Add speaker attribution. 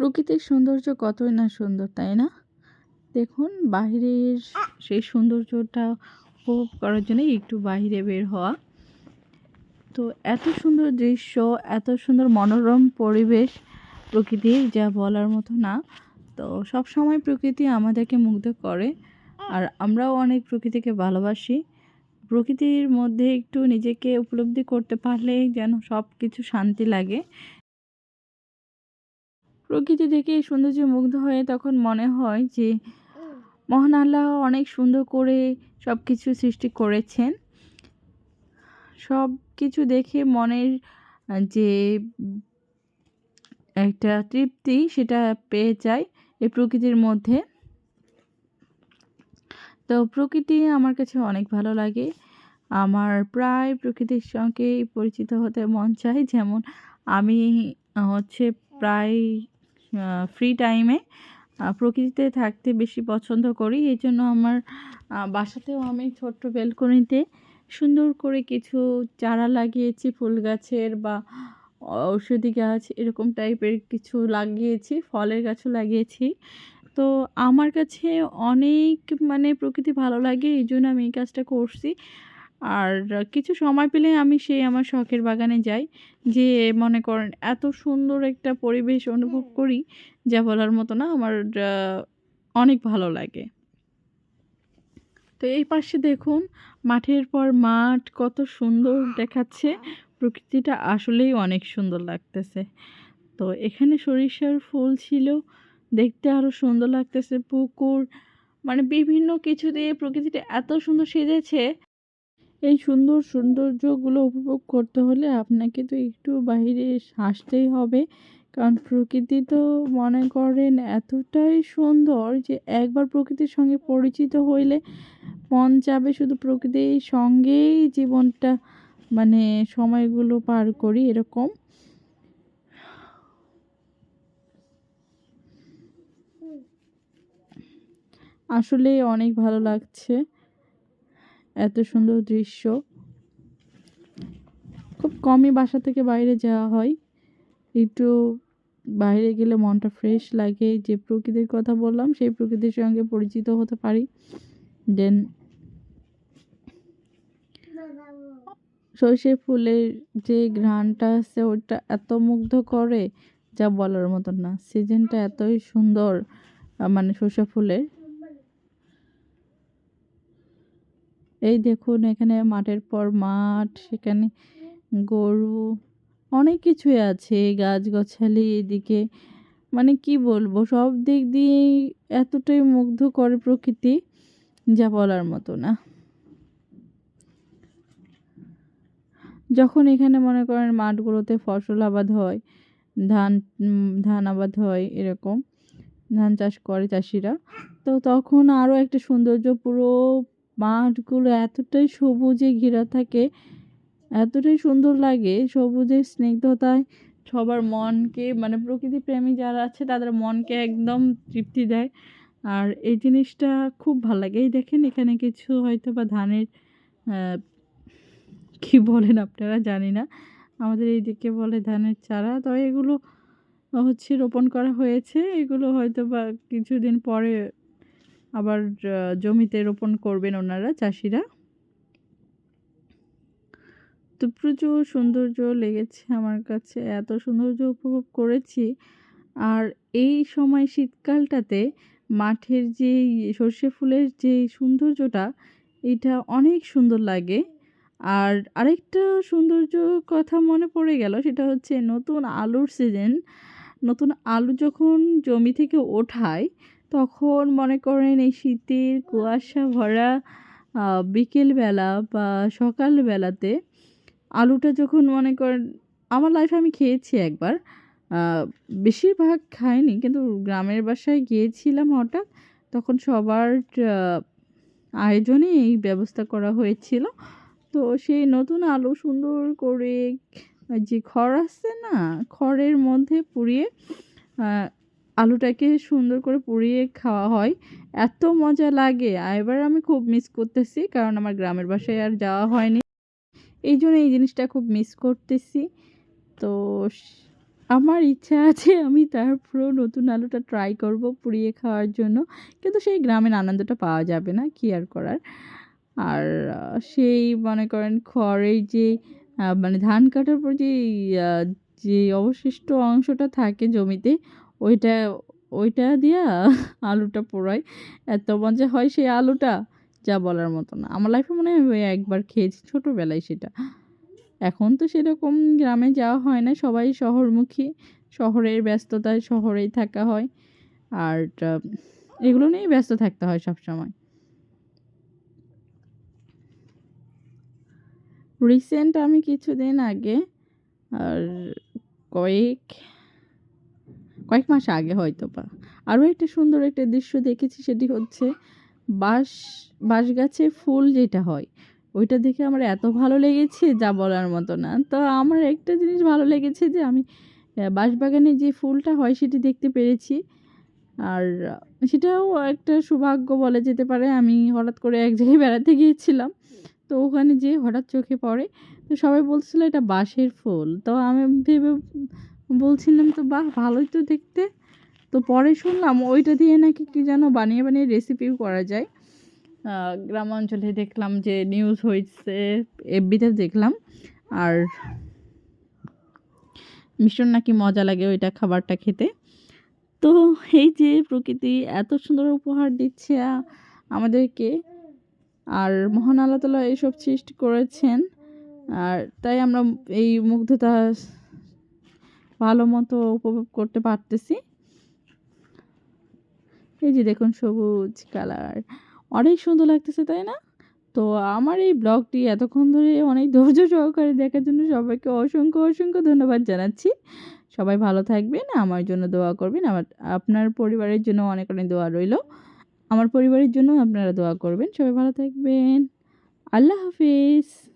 Speaker 1: প্রকৃতির সৌন্দর্য কতই না সুন্দর, তাই না? দেখুন, বাহিরের সেই সৌন্দর্যটা উপভোগ করার জন্যই একটু বাইরে বের হওয়া। তো এত সুন্দর দৃশ্য, এত সুন্দর মনোরম পরিবেশ প্রকৃতির, যা বলার মতো না। তো সব সময় প্রকৃতি আমাদেরকে মুগ্ধ করে, আর আমরাও অনেক প্রকৃতিকে ভালোবাসি। প্রকৃতির মধ্যে একটু নিজেকে উপলব্ধি করতে পারলে যেন সব কিছু শান্তি লাগে। প্রকৃতি দেখে সৌন্দর্যে মুগ্ধ হয়ে তখন মনে হয় যে মহান আল্লাহ অনেক সুন্দর করে সব কিছু সৃষ্টি করেছেন। সব কিছু দেখে মনের যে একটা তৃপ্তি সেটা পেয়ে যায় এই প্রকৃতির মধ্যে। তো প্রকৃতি আমার কাছে অনেক ভালো লাগে। আমার প্রায় প্রকৃতির সঙ্গে পরিচিত হতে মন চায়, যেমন আমি হচ্ছে প্রায় ফ্রি টাইমে প্রকৃতিতে থাকতে বেশি পছন্দ করি। এই জন্য আমার বাসাতেও আমি ছোট্ট বেলকনিতে সুন্দর করে কিছু চারা লাগিয়েছি, ফুল গাছের বা ঔষধি গাছ, এরকম টাইপের কিছু লাগিয়েছি, ফলের গাছও লাগিয়েছি। তো আমার কাছে অনেক মানে প্রকৃতি ভালো লাগে, এই জন্য আমি এই কাজটা করছি। আর কিছু সময় পেলে আমি সেই আমার শখের বাগানে যাই। যে মনে করেন এত সুন্দর একটা পরিবেশ অনুভব করি যা বলার মতো না আমার অনেক ভালো লাগে। তো এই পাশে দেখুন মাঠের পর মাঠ কত সুন্দর দেখাচ্ছে। প্রকৃতিটা আসলেই অনেক সুন্দর লাগতেছে। তো এখানে সরিষার ফুল ছিল দেখতে আরও সুন্দর লাগতেছে পুকুর মানে বিভিন্ন কিছু দিয়ে প্রকৃতিটা এত সুন্দর সেজেছে। এই সুন্দর সৌন্দর্যগুলো উপভোগ করতে হলে আপনাকে তো একটু বাইরে আসতেই হবে। কারণ প্রকৃতি তো মনে করেন এতটাই সুন্দর যে একবার প্রকৃতির সঙ্গে পরিচিত হইলে মন চাবে শুধু প্রকৃতির সঙ্গেই জীবনটা মানে সময়গুলো পার করি এরকম। আসলে অনেক ভালো লাগছে। এত সুন্দর দৃশ্য। খুব কমই বাসা থেকে বাইরে যাওয়া হয়। একটু বাইরে গেলে মনটা ফ্রেশ লাগে। যে প্রকৃতির কথা বললাম, সেই প্রকৃতির সঙ্গে পরিচিত হতে পারি। দেন সর্ষে ফুলের যে ঘ্রাণটা আছে, ওটা এত মুগ্ধ করে, যা বলার মতন না। সিজনটা এতই সুন্দর মানে সর্ষে ফুলের। এই দেখুন এখানে মাঠের পর মাঠ, সেখানে গরু, অনেক কিছুই আছে গাছগাছালি এদিকে। মানে কি বলব, সব দিক দিয়েই এতটাই মুগ্ধ করে প্রকৃতি, যা বলার মতো না। যখন এখানে মনে করেন মাঠগুলোতে ফসল আবাদ হয়, ধান ধান আবাদ হয় এরকম, ধান চাষ করে চাষিরা, তো তখন আরও একটা সৌন্দর্য পুরো মাঠগুলো এতটাই সবুজে ঘেরা থাকে, এতটাই সুন্দর লাগে সবুজের স্নিগ্ধতায়, সবার মনকে মানে প্রকৃতি প্রেমী যারা আছে তাদের মনকে একদম তৃপ্তি দেয়। আর এই জিনিসটা খুব ভালো লাগে। এই দেখেন এখানে কিছু হয়তো বা ধানের কি বলেন আপনারা জানি না। আমাদের এই দিকে বলে ধানের চারা। তো এগুলো হচ্ছে রোপণ করা হয়েছে। এগুলো হয়তো বা কিছুদিন পরে আবার জমিতে রোপণ করবেন ওনারা, চাষিরা। তো প্রচুর সৌন্দর্য লেগেছে আমার কাছে, এত সৌন্দর্য উপভোগ করেছি। আর এই সময় শীতকালটাতে মাঠের যে সর্ষে ফুলের যে সৌন্দর্যটা, এটা অনেক সুন্দর লাগে। আর আরেকটা সৌন্দর্য কথা মনে পড়ে গেল, সেটা হচ্ছে নতুন আলুর সিজন নতুন আলু যখন জমি থেকে ওঠায় তখন মনে করেন এই শীতের কুয়াশা ভরা বিকেলবেলা বা সকালবেলাতে আলুটা যখন মনে করেন, আমার লাইফে আমি খেয়েছি একবার বেশিরভাগ খাইনি কিন্তু গ্রামের বাসায় গিয়েছিলাম হঠাৎ, তখন সবার আয়োজনে এই ব্যবস্থা করা হয়েছিল। তো সেই নতুন আলু সুন্দর করে যে খড় আসছে না, খড়ের মধ্যে পুড়িয়ে আলুটাকে সুন্দর করে পুড়িয়ে খাওয়া হয়। এত মজা লাগে। এবার আমি খুব মিস করতেছি, কারণ আমার গ্রামের বাসায় আর যাওয়া হয়নি। এই জন্য এই জিনিসটা খুব মিস করতেছি। তো আমার ইচ্ছা আছে আমি তারপরেও নতুন আলুটা ট্রাই করব পুড়িয়ে খাওয়ার জন্য। কিন্তু সেই গ্রামের আনন্দটা পাওয়া যাবে না, কী আর করার? আর সেই মনে করেন খড়ের যে মানে ধান কাটার পর যে যে অবশিষ্ট অংশটা থাকে জমিতে ওইটা ওইটা দিয়া আলুটা পোড়াই। এত মজা হয় সেই আলুটা, যা বলার মতো না। আমার লাইফে মনে হয় একবার খেয়েছি, ছোটোবেলায় সেটা। এখন তো সেরকম গ্রামে যাওয়া হয় না, সবাই শহরমুখী। শহরের ব্যস্ততায় শহরেই থাকা হয়। আর এগুলো নিয়েই ব্যস্ত থাকতে হয় সব সময় রিসেন্ট আমি কিছুদিন আগে, আর কয়েক কয়েক মাস আগে হয়তো বা আরও একটা সুন্দর একটা দৃশ্য দেখেছি সেটি হচ্ছে বাঁশ বাঁশ গাছে ফুল যেটা হয়, ওইটা দেখে আমার এত ভালো লেগেছে যা বলার মতো না। তো আমার একটা জিনিস ভালো লেগেছে যে আমি বাঁশবাগানে যে ফুলটা হয় সেটি দেখতে পেরেছি। আর সেটাও একটা সৌভাগ্য বলা যেতে পারে, আমি হঠাৎ করে এক জায়গায় বেড়াতে গিয়েছিলাম, তো ওখানে যেয়ে হঠাৎ চোখে পড়ে, তো সবাই বলছিল এটা বাঁশের ফুল। তো আমি ভেবে বলছিলাম তো বাহ ভালোই তো দেখতে। তো পরে শুনলাম ওইটা দিয়ে নাকি কি যেন বানিয়ে বানিয়ে রেসিপিও করা যায়। আহ, গ্রাম অঞ্চলে দেখলাম যে নিউজ হয়েছে এফবিতে দেখলাম। আর ভীষণ নাকি মজা লাগে ওইটা খাবারটা খেতে। তো এই যে প্রকৃতি এত সুন্দর উপহার দিচ্ছে আমাদেরকে। আর মহান আল্লাহ তালা এইসব সৃষ্টি করেছেন। আর তাই আমরা এই মুগ্ধতা ভালো মতো উপভোগ করতে পারতেছি। এই যে দেখুন সবুজ কালার। অনেক সুন্দর লাগতেছে, তাই না? তো আমার এই ব্লগটি এতক্ষণ ধরে অনেক ধৈর্য সহকারে দেখার জন্য সবাইকে অসংখ্য অসংখ্য ধন্যবাদ জানাচ্ছি। সবাই ভালো থাকবেন, আমার জন্য দোয়া করবেন, আমার, আপনার পরিবারের জন্য অনেক অনেক দোয়া রইল। আমার পরিবারের জন্য আপনারা দোয়া করবেন। সবাই ভালো থাকবেন। আল্লাহ হাফিজ।